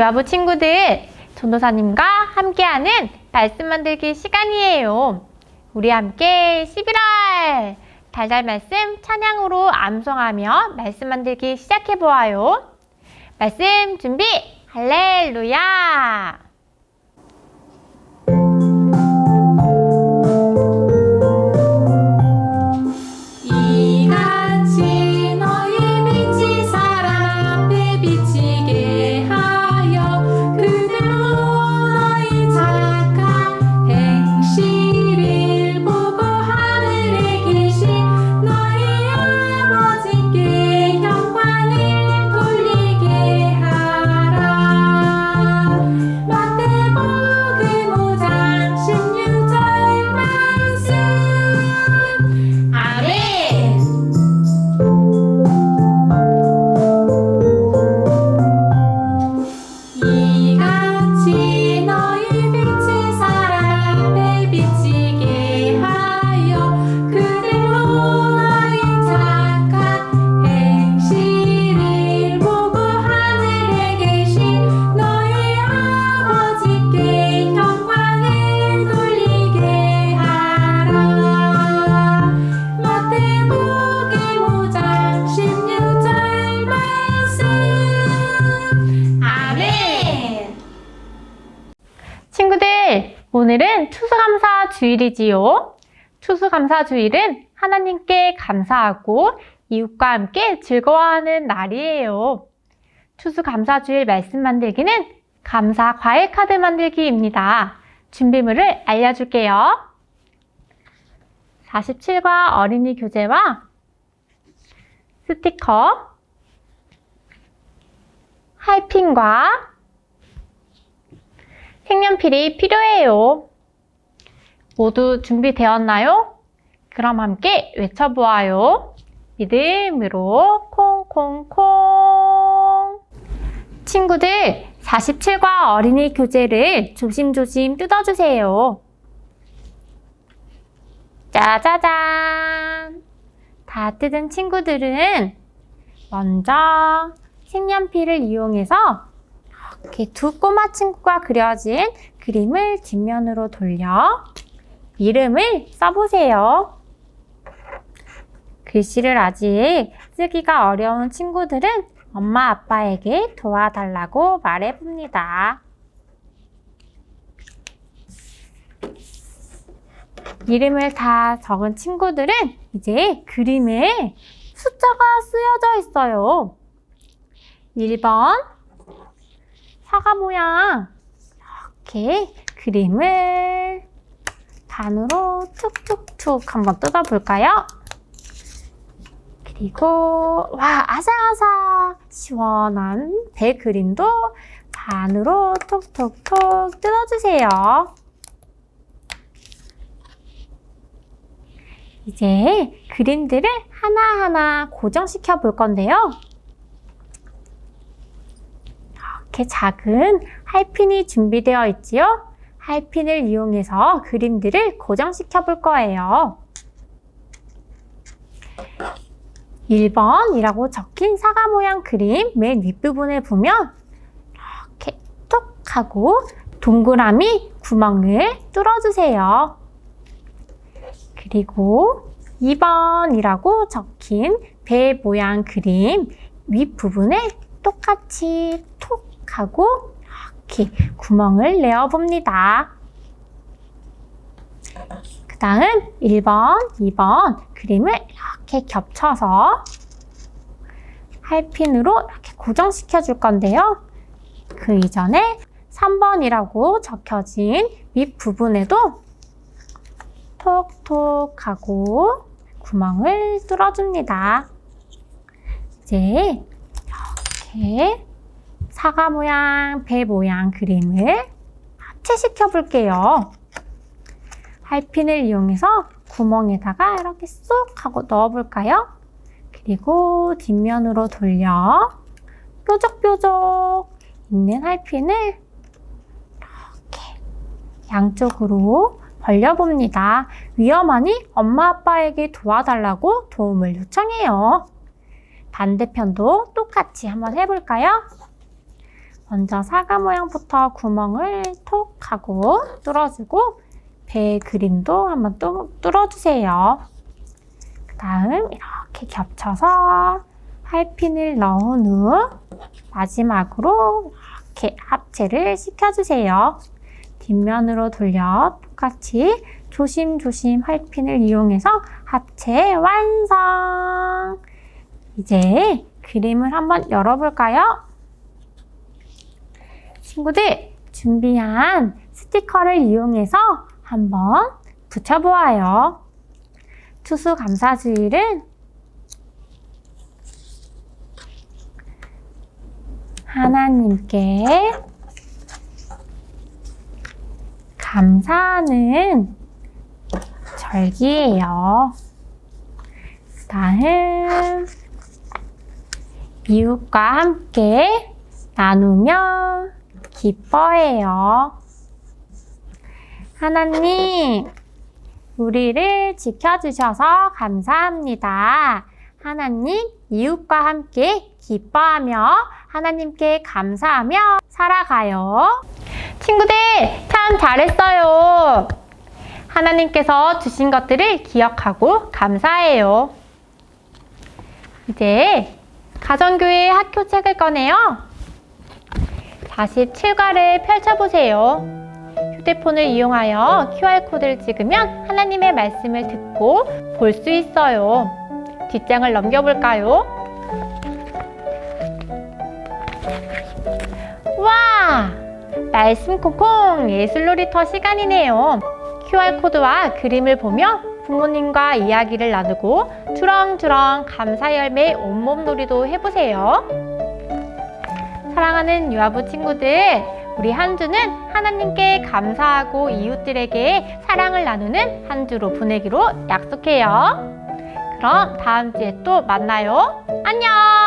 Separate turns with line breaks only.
유아부 친구들, 전도사님과 함께하는 말씀 만들기 시간이에요. 우리 함께 11월 달달 말씀 찬양으로 암송하며 말씀 만들기 시작해 보아요. 말씀 준비, 할렐루야! 오늘은 추수감사 주일이지요. 추수감사 주일은 하나님께 감사하고 이웃과 함께 즐거워하는 날이에요. 추수감사 주일 말씀 만들기는 감사 과일 카드 만들기입니다. 준비물을 알려줄게요. 47과 어린이 교재와 스티커, 하이핀과 색연필이 필요해요. 모두 준비되었나요? 그럼 함께 외쳐보아요. 믿음으로 콩콩콩. 친구들, 47과 어린이 교재를 조심조심 뜯어주세요. 짜자잔. 다 뜯은 친구들은 먼저 색연필을 이용해서 이렇게 두 꼬마 친구가 그려진 그림을 뒷면으로 돌려 이름을 써보세요. 글씨를 아직 쓰기가 어려운 친구들은 엄마 아빠에게 도와달라고 말해봅니다. 이름을 다 적은 친구들은 이제 그림에 숫자가 쓰여져 있어요. 1번 사과 모양 이렇게 그림을 반으로 툭툭툭 한번 뜯어볼까요? 그리고 와 아삭아삭 시원한 배 그림도 반으로 톡톡톡 뜯어주세요. 이제 그림들을 하나하나 고정시켜 볼 건데요. 이렇게 작은 할핀이 준비되어 있지요. 할핀을 이용해서 그림들을 고정시켜 볼 거예요. 1번이라고 적힌 사과 모양 그림 맨 윗부분에 보면 이렇게 톡 하고 동그라미 구멍을 뚫어주세요. 그리고 2번이라고 적힌 배 모양 그림 윗부분에 똑같이 톡 하고 이렇게 구멍을 내어 봅니다. 그 다음 1번, 2번 그림을 이렇게 겹쳐서 할핀으로 이렇게 고정시켜 줄 건데요. 그 이전에 3번이라고 적혀진 윗부분에도 톡톡 하고 구멍을 뚫어줍니다. 이제 이렇게 사과 모양, 배 모양 그림을 합체시켜 볼게요. 할핀을 이용해서 구멍에다가 이렇게 쏙 하고 넣어 볼까요? 그리고 뒷면으로 돌려 뾰족뾰족 있는 할핀을 이렇게 양쪽으로 벌려봅니다. 위험하니 엄마 아빠에게 도와달라고 도움을 요청해요. 반대편도 똑같이 한번 해볼까요? 먼저 사과 모양부터 구멍을 톡 하고 뚫어주고 배 그림도 한번 또 뚫어주세요. 그 다음 이렇게 겹쳐서 팔핀을 넣은 후 마지막으로 이렇게 합체를 시켜주세요. 뒷면으로 돌려 똑같이 조심조심 활핀을 이용해서 합체 완성! 이제 그림을 한번 열어볼까요? 친구들, 준비한 스티커를 이용해서 한번 붙여보아요. 추수감사주일은 하나님께 감사하는 절기예요. 다음 이웃과 함께 나누며 기뻐해요. 하나님, 우리를 지켜주셔서 감사합니다. 하나님, 이웃과 함께 기뻐하며 하나님께 감사하며 살아가요. 친구들, 참 잘했어요. 하나님께서 주신 것들을 기억하고 감사해요. 이제 가정교회 학교 책을 꺼내요. 47과를 펼쳐보세요. 휴대폰을 이용하여 QR코드를 찍으면 하나님의 말씀을 듣고 볼 수 있어요. 뒷장을 넘겨볼까요? 와! 말씀 콩콩 예술 놀이터 시간이네요. QR코드와 그림을 보며 부모님과 이야기를 나누고 주렁주렁 감사 열매 온몸 놀이도 해보세요. 사랑하는 유아부 친구들, 우리 한 주는 하나님께 감사하고 이웃들에게 사랑을 나누는 한 주로 보내기로 약속해요. 그럼 다음 주에 또 만나요. 안녕!